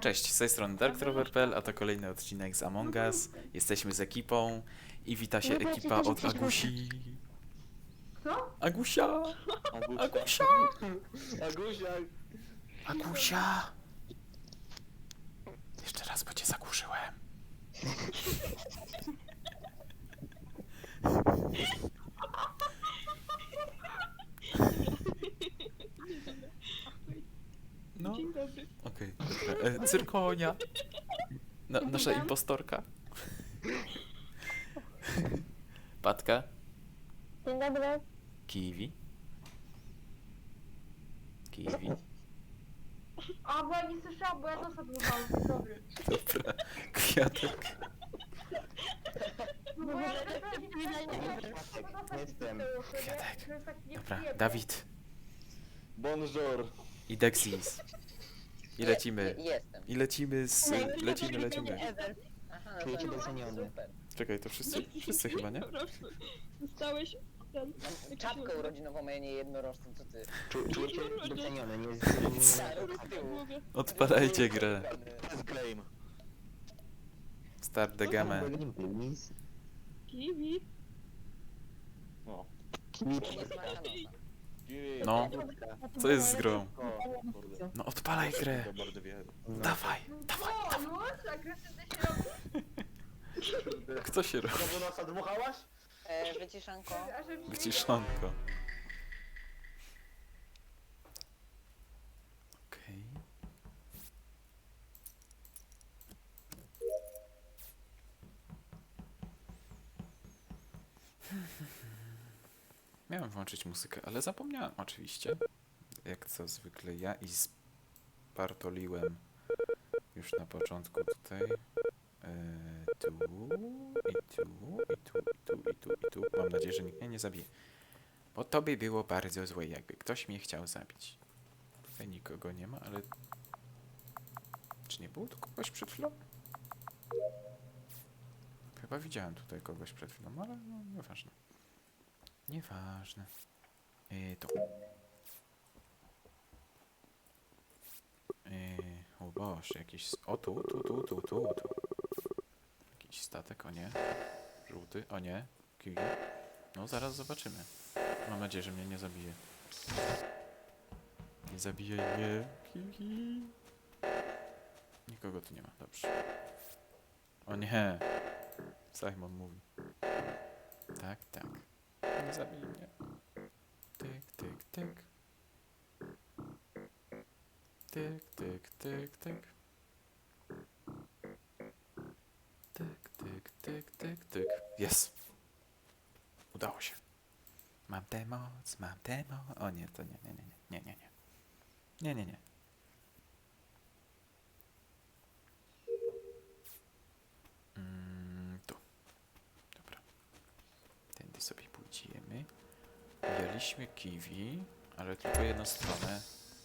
Cześć, z tej strony DarkTrover.pl, a to kolejny odcinek z Among Us. Jesteśmy z ekipą i wita się ekipa od Agusi. Kto? Agusia! Agusia! Agusia! Agusia! Jeszcze raz, bo cię zagłuszyłem. No, Dzień dobry. Okej, dobra. E, cyrkonia. Na, nasza impostorka. Patka. Dzień dobry. Kiwi. Kiwi. A, bo ja nie słyszałam, bo ja nosa dmuchałam. Dobry. Dobra. Kwiatek. Bo ja naprawdę nie Jestem. Kwiatek. tak Dobra, Dawid Bonjour! i Dexis. I lecimy. Jestem. I lecimy z... Lecimy, lecimy. Aha, Czuję się doceniony. super. Czekaj, to wszyscy? Wszyscy chyba, nie? Po prostu. Dostałeś ten... Mam czapkę urodzinową, a ja nie jednorożcem, co ty? Czu, czuję się doceniony, nie jest... Stary, z tyłu. Głowie. Odpalajcie grę. Disclaim. Start the game. Kiwi. No. Nie. No, co jest z grą? Kurde. No odpalaj grę. To bardzo wiem. Dawaj, dawaj. No, agresywny się robi. Kto się robi? Znowu nosa dmuchałaś? E, wyciszanko. A żeby się włączyć muzykę, ale zapomniałem oczywiście. Jak co zwykle ja i spartoliłem już na początku tutaj. E, tu, i tu, i tu, i tu, i tu, i tu. Mam nadzieję, że nikt mnie nie zabije. Bo to by było bardzo złe, jakby ktoś mnie chciał zabić. Tutaj nikogo nie ma, ale... Czy nie było tu kogoś przed chwilą? Chyba widziałem tutaj kogoś przed chwilą, ale no, nieważne. Nieważne. Yy, to. Yy, o Boże, jakiś... O tu, tu, tu, tu, tu, tu. Jakiś statek, o nie. Żółty, o nie. Kiwi. No, zaraz zobaczymy. Mam nadzieję, że mnie nie zabije. Nie zabijaj mnie. Kiwi. Nikogo tu nie ma, dobrze. O nie. Simon mówi. Tak, tak. Nie zabij mnie. Tyk, tyk, tyk. Tyk, tyk, tyk, tyk. Tyk, tyk, tyk, tyk, tyk. Jest. Udało się. Mam tę moc, mam tę moc. O nie, to nie, nie, nie, nie, nie, nie, nie. Nie, nie, nie. Mm, tu. Dobra. Tędy sobie pójdziemy. Mieliśmy kiwi, ale tylko jedną stronę.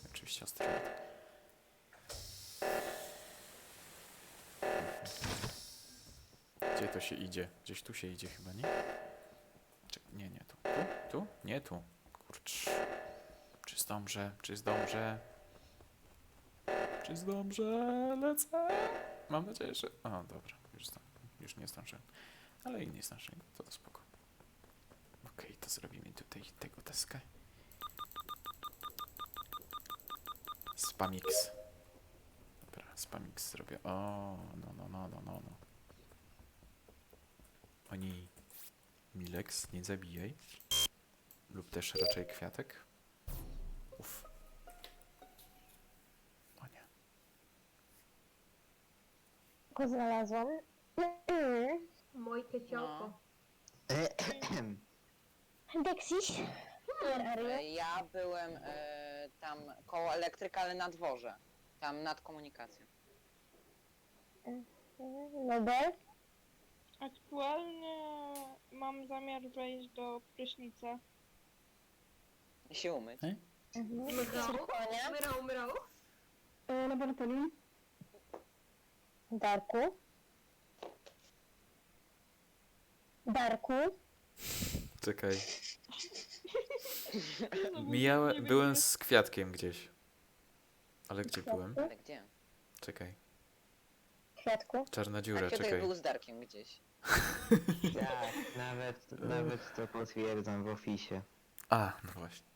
Oczywiście ostronę. Gdzie to się idzie? Gdzieś tu się idzie chyba, nie? Czy, nie, nie tu. Tu? Tu? Nie tu. Kurcz. Czy zdążę? Czy zdążę? Czy zdążę? Lecę! Mam nadzieję, że... O, dobra. Już, już nie zdążyłem. Ale i nie zdążyłem. To, to spoko. To zrobimy tutaj tego taska. Spamix. Dobra, spamix zrobię. O, no, no, no, no, no, no. Oni... Milex, nie zabijaj. Lub też raczej kwiatek. Uff. O nie. Go znalazłam. Mojkę ciałko. Dexis. Where are you? E, ja byłem e, tam koło elektryka, ale na dworze. Tam nad komunikacją. Nobel. Aktualnie mam zamiar wejść do prysznica. I się umyć. Mhm. Myrał? Cyrkonia. Myrał, myrał. Laboratorium. Darku. Darku. Czekaj. Nie Mijałem, byłem z kwiatkiem gdzieś. Ale gdzie byłem? Ale gdzie? Czekaj. kwiatku. Czarna A dziura, kiedyś czekaj. był z Darkiem gdzieś. Tak, nawet, nawet to potwierdzam w ofisie. A, no właśnie.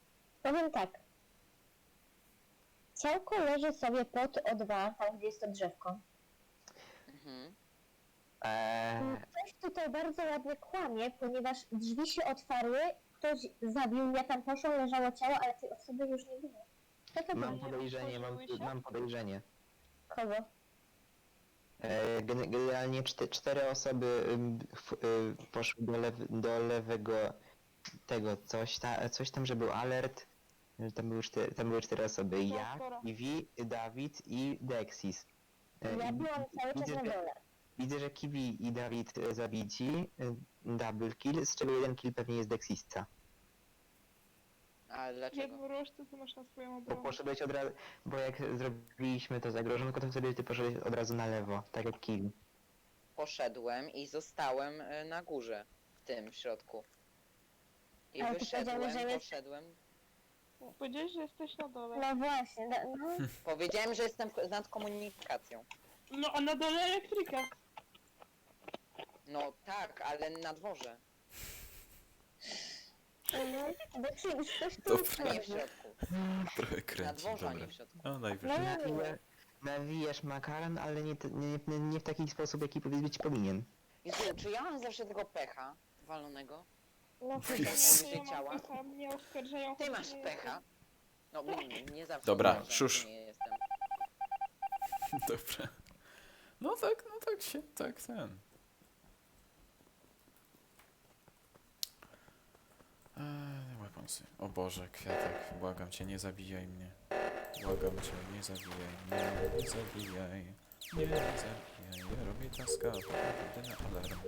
Powiem tak. Ciałko leży sobie pod O2, tam gdzie jest to drzewko. Mhm. Eee, Ktoś tutaj bardzo ładnie kłamie, ponieważ drzwi się otwarły, ktoś zabił, ja tam poszłam, leżało ciało, ale tej osoby już nie było. Kto to mam podejrzenie, mam, Otworzyły się? mam podejrzenie. Kogo? Gen- generalnie czte, cztery osoby ym, f, y, poszły do, lew, do lewego tego coś, ta, coś tam, że był alert. że Tam były cztery, tam były cztery osoby. Ja. Kiwi, Dawid i Dexis. Eee, Ja byłam cały czas widzę, na że- dole. Widzę, że Kiwi i Dawid e, zabici. y, Double kill, z czego jeden kill pewnie jest Dexista. A dlaczego? Jedną resztę to masz na swoją Bo obronę. poszedłeś od razu, bo jak zrobiliśmy to zagrożonko, to wtedy ty poszedłeś od razu na lewo, tak jak Kiwi. Poszedłem i zostałem y, na górze, w tym w środku. I Ale ty wyszedłem, powiedziałeś, że jest- poszedłem. Powiedziałeś, że jesteś na dole. No właśnie, da- no. Powiedziałem, że jestem ko- nad komunikacją. No a na dole elektryka. No tak, ale na dworze, Mhm. Przyjdziesz ktoś tu Dobra. nie w środku. Trochę Na kręci, dworze, a dobra. nie w środku. No No najwyżej. ja nie wiem. Nawijasz makaron, ale nie, t- nie, nie, nie w taki sposób, jaki być powinien. Jezu, czy ja mam zawsze tego pecha walonego? No Jezu. chyba. Nie, ja ciała. mam pecha, mnie oskarżają. Ty masz nie pecha. No, nie, nie zawsze. Dobra, uważam, że szusz. Nie jestem. Dobra. No tak, no tak się, tak ten. Eee, weaponsy. O Boże, kwiatek, błagam cię, nie zabijaj mnie. Błagam cię, nie zabijaj mnie, nie zabijaj. Nie zabijaj, ja robię taska, idę na alarm.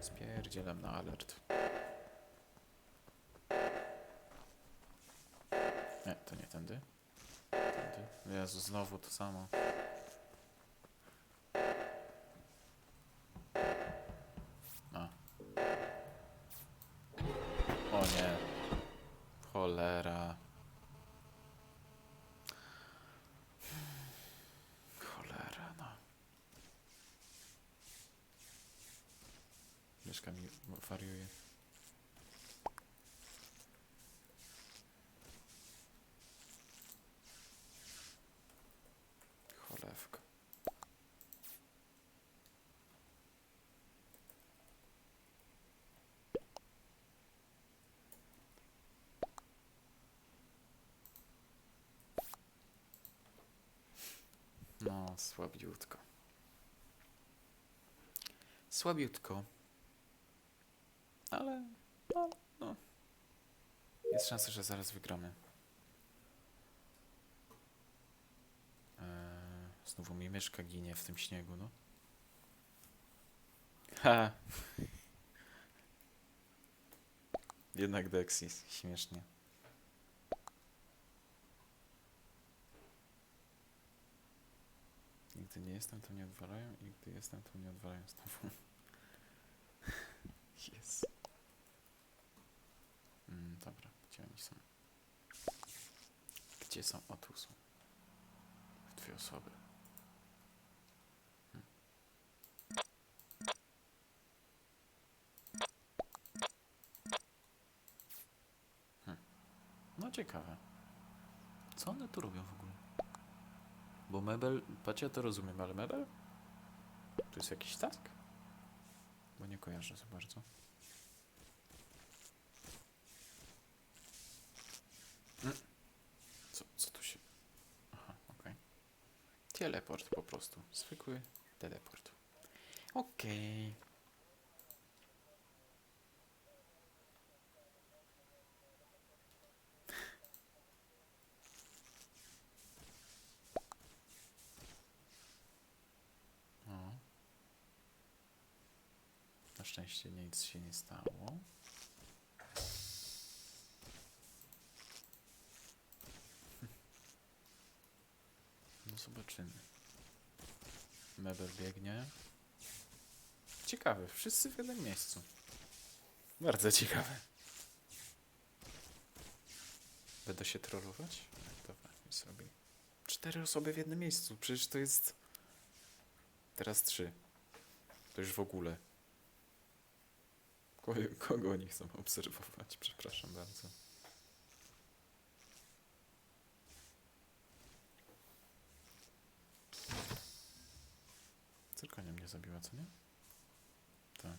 Spierdzielam na alert. Nie, to nie tędy. Tędy. Jezu, znowu to samo. Collera. Collera, no. Riesco a fare io. No, słabiutko. Słabiutko. Ale, no, no. Jest szansa, że zaraz wygramy. Eee, znowu mi myszka ginie w tym śniegu, no. Ha! Jednak Dexis, śmiesznie. Nigdy nie jestem, to nie odwalają i gdy jestem, to nie odwalają znowu. Jest. Mm, dobra, gdzie oni są? Gdzie są? O, tu są. W dwie osoby. Hmm. Hmm. No ciekawe. Co one tu robią w ogóle? Bo mebel, patrzcie, ja to rozumiem, ale mebel? To jest jakiś task? Bo nie kojarzę za bardzo. Mm. Co, co tu się... Aha, okej. Teleport po prostu. Zwykły teleport. Okej. O. Na szczęście nic się nie stało. No zobaczymy. Mebel biegnie. Ciekawe, wszyscy w jednym miejscu. Bardzo ciekawe. Będę się trollować? Tak, Dobra, sobie. Cztery osoby w jednym miejscu. Przecież to jest. Teraz trzy. To już w ogóle. Kogo, oni chcą obserwować? Przepraszam bardzo. Cyrkonia mnie zabiła, co nie? Tak.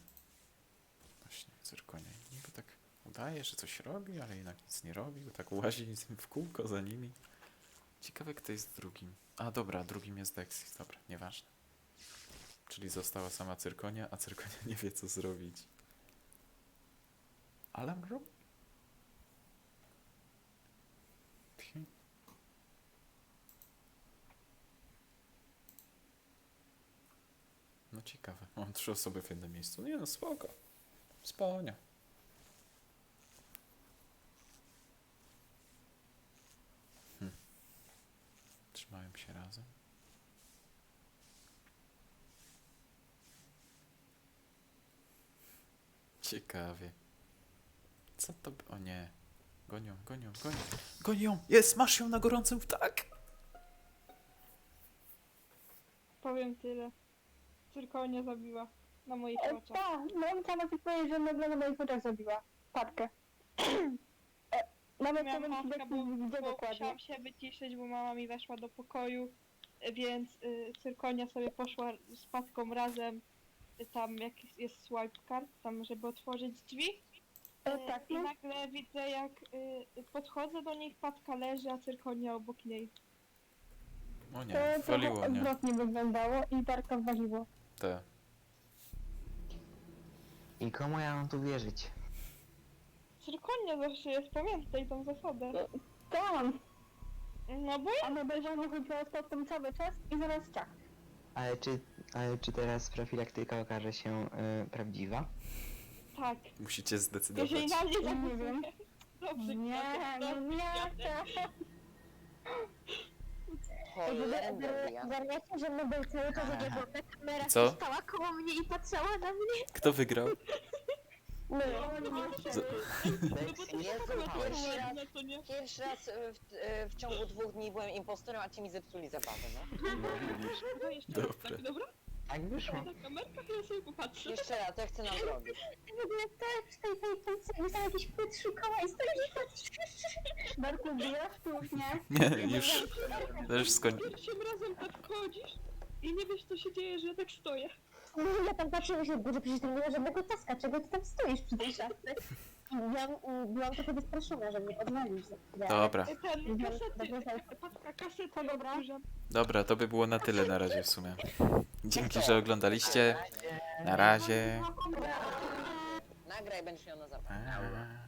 Właśnie, cyrkonia. Niby tak udaje, że coś robi, ale jednak nic nie robi, tak łazi w kółko za nimi. Ciekawe, kto jest drugim. A dobra, drugim jest Dexis. Dobra, nieważne. Czyli została sama cyrkonia, a cyrkonia nie wie, co zrobić. Alarm room? Pi- No ciekawe. Mam trzy osoby w jednym miejscu. Nie no, spoko. Sponia. Hm. Się razem. Ciekawie. Co to... by- O nie. Gonią, gonią, gonią. Gonią! Jest! Masz ją na gorącym tak! Powiem tyle. Cyrkonia zabiła. Na moich E, oczach. Tak, mam sama ci powiedzieć, że nagle na moich oczach zabiła. Patkę. E, Nawet to Miałam bym matkę, bo, gdzie bo dokładnie. musiałam się wyciszyć, bo mama mi weszła do pokoju, więc y, Cyrkonia sobie poszła z Patką razem. y, Tam jakiś jest swipe card, tam żeby otworzyć drzwi. E, Y, tak, I no. nagle widzę jak y, podchodzę do nich, Patka leży, a Cyrkonia obok niej. O To nie, trochę waliło mnie. odwrotnie wyglądało i Darka waliło. Te. I komu ja mam tu wierzyć? Cyrkonia zawsze jest, pamiętaj tą zasadę. Tam! No bo A na bieżąco chodziła z tatą cały czas i zaraz ciach. Ale czy, ale czy teraz profilaktyka okaże się y, prawdziwa? Tak, Musicie zdecydować. jeżeli na mnie Nie zagłosuje. wiem. Dobrze, Nie, no nie chcę. Ja. Zamiast, że my był cały czas oglądana, kamera Co? stała koło mnie i patrzała na mnie. Kto wygrał? No, Z- Nie słuchałeś. Pierwszy raz, No to nie. pierwszy raz y, w, y, w ciągu dwóch dni byłem impostorem, a ci mi zepsuli zabawę, no. No jeszcze raz, Dobra. tak, dobra? Tak wyszło. Na kamerkach ja sobie popatrzę. Jeszcze raz, jak chcę nam zrobić? W ogóle też w tej tej półce myślałam jakiś płyt szukała i stoisz i patrzysz. Darku, bijasz tu już, nie? Nie, już, to już skoń... Pierwszym razem tak wchodzisz i nie wiesz co się dzieje, że ja tak stoję. No ja tam patrzę i myślę, Boże, przecież tam nie ma żadnego taska, czego ty tam stoisz przy tej szafce? Byłam, byłam trochę wystraszona, że mnie odwalisz. Dobra, Ten dobrze. dobra. dobra, to by było na tyle na razie w sumie. Dzięki, że oglądaliście. Na razie. Nagraj, będziesz miał na. A.